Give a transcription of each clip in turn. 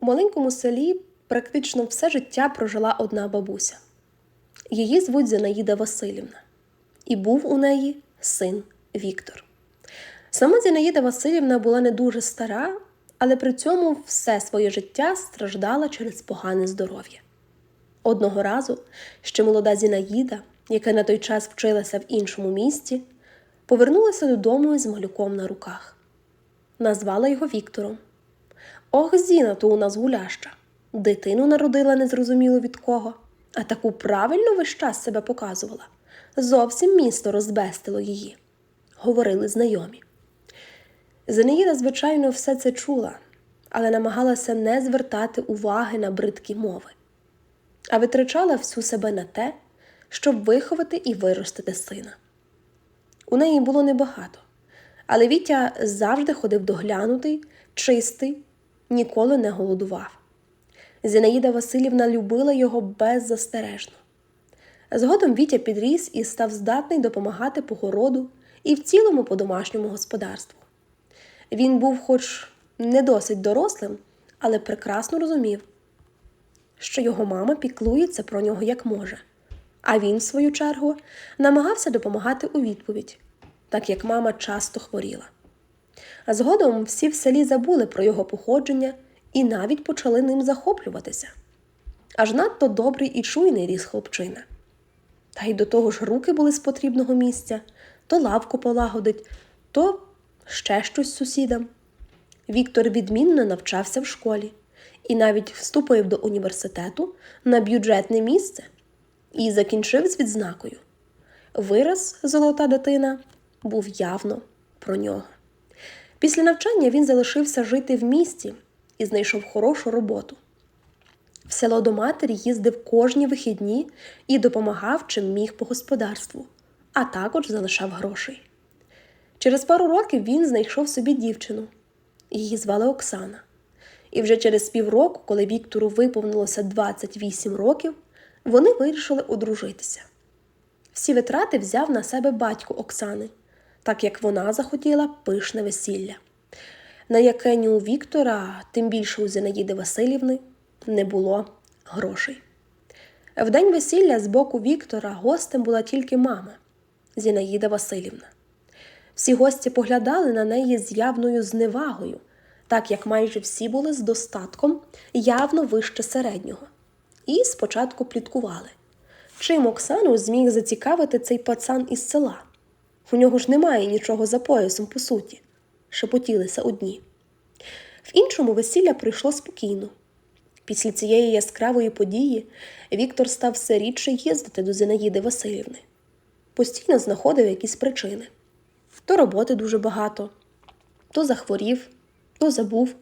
У маленькому селі практично все життя прожила одна бабуся. Її звуть Зінаїда Васильівна, і був у неї син Віктор. Сама Зінаїда Васильівна була не дуже стара, але при цьому все своє життя страждала через погане здоров'я. Одного разу ще молода Зінаїда, яка на той час вчилася в іншому місті, повернулася додому із малюком на руках. Назвала його Віктором. Ох, Зіна, то у нас гуляща. Дитину народила незрозуміло від кого, а таку правильно весь час себе показувала. Зовсім місто розбестило її, говорили знайомі. Зенаїда, звичайно, все це чула, але намагалася не звертати уваги на бридкі мови, а витрачала всю себе на те, щоб виховати і виростити сина. У неї було небагато, але Вітя завжди ходив доглянутий, чистий, ніколи не голодував. Зінаїда Васильівна любила його беззастережно. Згодом Вітя підріс і став здатний допомагати по городу і в цілому по домашньому господарству. Він був, хоч не досить дорослим, але прекрасно розумів, що його мама піклується про нього як може, а він, в свою чергу, намагався допомагати у відповідь, так як мама часто хворіла. А згодом всі в селі забули про його походження і навіть почали ним захоплюватися. Аж надто добрий і чуйний ріс хлопчина. Та й до того ж руки були з потрібного місця, то лавку полагодить, то ще щось сусідам. Віктор відмінно навчався в школі і навіть вступив до університету на бюджетне місце і закінчив з відзнакою. Вираз золота дитина був явно про нього. Після навчання він залишився жити в місті і знайшов хорошу роботу. В село до матері їздив кожні вихідні і допомагав чим міг по господарству, а також залишав грошей. Через пару років він знайшов собі дівчину. Її звали Оксана. І вже через півроку, коли Віктору виповнилося 28 років, вони вирішили одружитися. Всі витрати взяв на себе батько Оксани, так як вона захотіла пишне весілля, на яке ні у Віктора, тим більше у Зінаїди Васильівни, не було грошей. В день весілля з боку Віктора гостем була тільки мама Зінаїда Васильівна. Всі гості поглядали на неї з явною зневагою, так як майже всі були з достатком явно вище середнього, і спочатку пліткували. Чим Оксану зміг зацікавити цей пацан із села? У нього ж немає нічого за поясом, по суті, шепотілися одні. В іншому весілля прийшло спокійно. Після цієї яскравої події Віктор став все рідше їздити до Зинаїди Васильівни. Постійно знаходив якісь причини то роботи дуже багато, то захворів, то забув.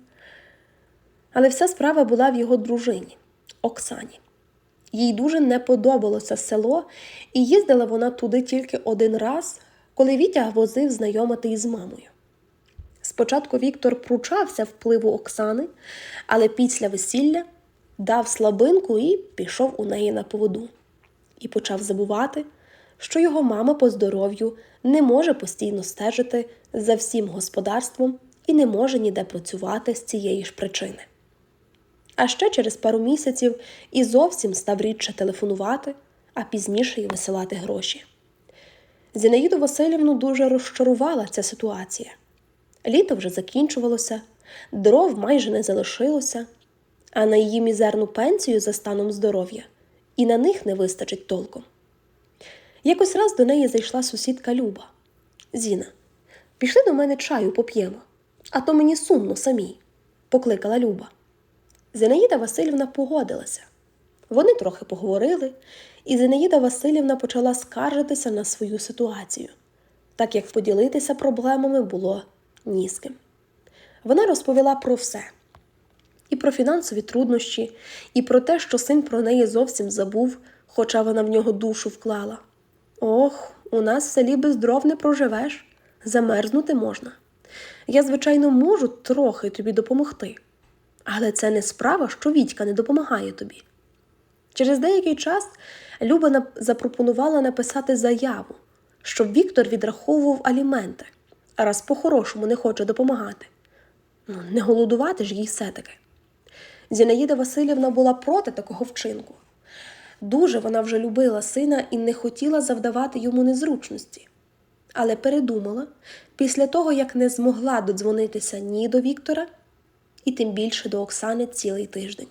Але вся справа була в його дружині Оксані. Їй дуже не подобалося село, і їздила вона туди тільки один раз, коли Вітя возив знайомити із мамою. Спочатку Віктор пручався впливу Оксани, але після весілля дав слабинку і пішов у неї на поводу, і почав забувати, що його мама по здоров'ю не може постійно стежити за всім господарством і не може ніде працювати з цієї ж причини. А ще через пару місяців і зовсім став рідше телефонувати, а пізніше й висилати гроші. Зінаїду Васильівну дуже розчарувала ця ситуація. Літо вже закінчувалося, дров майже не залишилося, а на її мізерну пенсію за станом здоров'я і на них не вистачить толком. Якось раз до неї зайшла сусідка Люба. Зіна, пішли до мене чаю поп'ємо, а то мені сумно самій, покликала Люба. Зинаїда Васильівна погодилася. Вони трохи поговорили, і Зинаїда Васильівна почала скаржитися на свою ситуацію, так як поділитися проблемами було ні з ким. Вона розповіла про все і про фінансові труднощі, і про те, що син про неї зовсім забув, хоча вона в нього душу вклала. Ох, у нас в селі без дров не проживеш, замерзнути можна. Я, звичайно, можу трохи тобі допомогти, але це не справа, що Вітька не допомагає тобі. Через деякий час Люба запропонувала написати заяву, щоб Віктор відраховував аліменти, раз по-хорошому не хоче допомагати. Ну, не голодувати ж їй все-таки. Зінаїда Васильівна була проти такого вчинку. Дуже вона вже любила сина і не хотіла завдавати йому незручності. Але передумала після того, як не змогла додзвонитися ні до Віктора, і тим більше до Оксани цілий тиждень.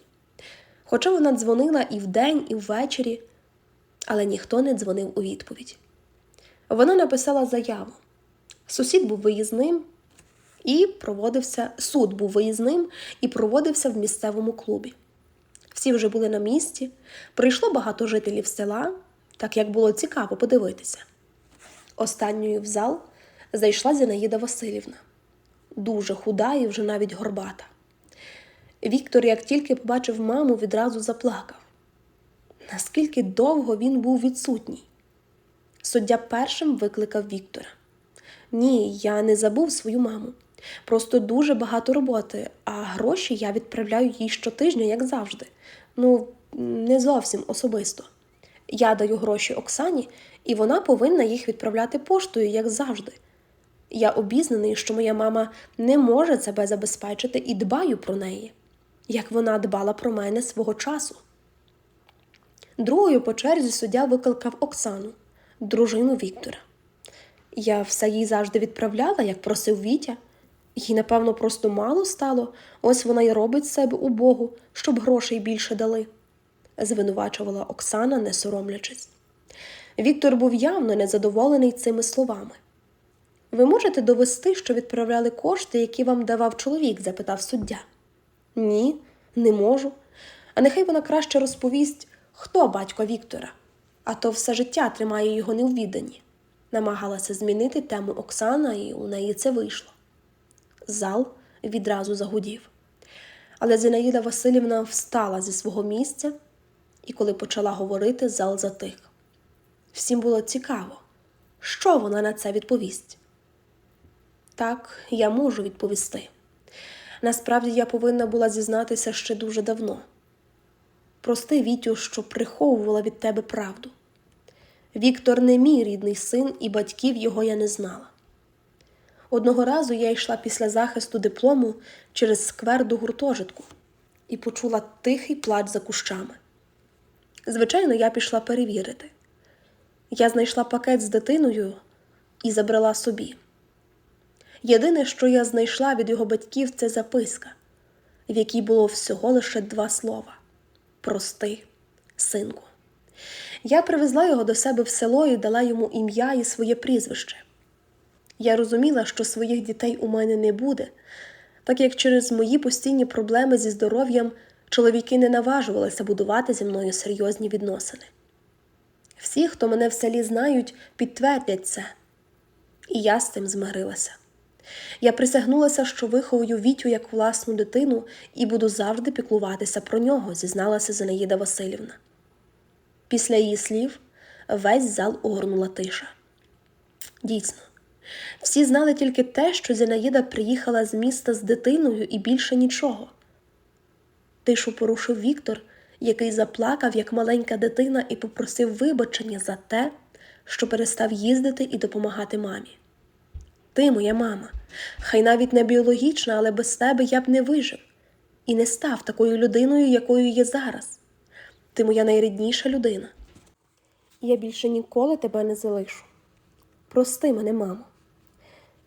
Хоча вона дзвонила і вдень, і ввечері, але ніхто не дзвонив у відповідь. Вона написала заяву. Сусід був виїзним і проводився, суд був виїзним і проводився в місцевому клубі. Всі вже були на місці, прийшло багато жителів села, так як було цікаво подивитися. Останньою в зал зайшла Зінаїда Васильівна, дуже худа і вже навіть горбата. Віктор, як тільки побачив маму, відразу заплакав. Наскільки довго він був відсутній? Суддя першим викликав Віктора. Ні, я не забув свою маму. Просто дуже багато роботи, а гроші я відправляю їй щотижня, як завжди. Ну, не зовсім особисто. Я даю гроші Оксані, і вона повинна їх відправляти поштою, як завжди. Я обізнаний, що моя мама не може себе забезпечити і дбаю про неї, як вона дбала про мене свого часу. Другою по черзі суддя викликав Оксану, дружину Віктора. Я все їй завжди відправляла, як просив Вітя. Їй, напевно, просто мало стало, ось вона й робить себе у Богу, щоб грошей більше дали, звинувачувала Оксана, не соромлячись. Віктор був явно незадоволений цими словами. Ви можете довести, що відправляли кошти, які вам давав чоловік? запитав суддя. Ні, не можу. А нехай вона краще розповість, хто батько Віктора, а то все життя тримає його не у відданні. Намагалася змінити тему Оксана, і у неї це вийшло. Зал відразу загудів. Але Зінаїда Васильівна встала зі свого місця, і коли почала говорити, зал затих. Всім було цікаво, що вона на це відповість. Так, я можу відповісти. Насправді я повинна була зізнатися ще дуже давно. Прости, Вітю, що приховувала від тебе правду. Віктор не мій рідний син, і батьків його я не знала. Одного разу я йшла після захисту диплому через сквер до гуртожитку і почула тихий плач за кущами. Звичайно, я пішла перевірити. Я знайшла пакет з дитиною і забрала собі. Єдине, що я знайшла від його батьків, це записка, в якій було всього лише два слова прости, синку. Я привезла його до себе в село і дала йому ім'я і своє прізвище. Я розуміла, що своїх дітей у мене не буде, так як через мої постійні проблеми зі здоров'ям чоловіки не наважувалися будувати зі мною серйозні відносини. Всі, хто мене в селі знають, підтвердять це, і я з цим змирилася. Я присягнулася, що виховую Вітю як власну дитину і буду завжди піклуватися про нього, зізналася Зинаїда Васильівна. Після її слів весь зал огорнула тиша. Дійсно, всі знали тільки те, що Зінаїда приїхала з міста з дитиною і більше нічого. Тишу порушив Віктор, який заплакав, як маленька дитина, і попросив вибачення за те, що перестав їздити і допомагати мамі. Ти, моя мама, хай навіть не біологічна, але без тебе я б не вижив і не став такою людиною, якою є зараз. Ти моя найрідніша людина. Я більше ніколи тебе не залишу. Прости мене, мамо.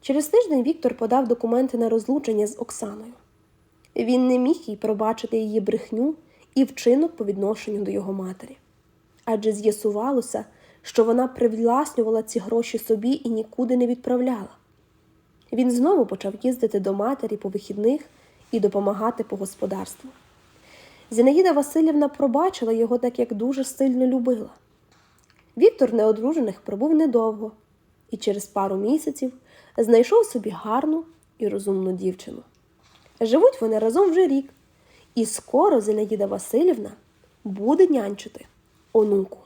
Через тиждень Віктор подав документи на розлучення з Оксаною. Він не міг їй пробачити її брехню і вчинок по відношенню до його матері. Адже з'ясувалося, що вона привласнювала ці гроші собі і нікуди не відправляла. Він знову почав їздити до матері по вихідних і допомагати по господарству. Зінаїда Васильівна пробачила його так, як дуже сильно любила. Віктор неодружених пробув недовго і через пару місяців знайшов собі гарну і розумну дівчину. Живуть вони разом вже рік, і скоро Зінаїда Васильівна буде нянчити онуку.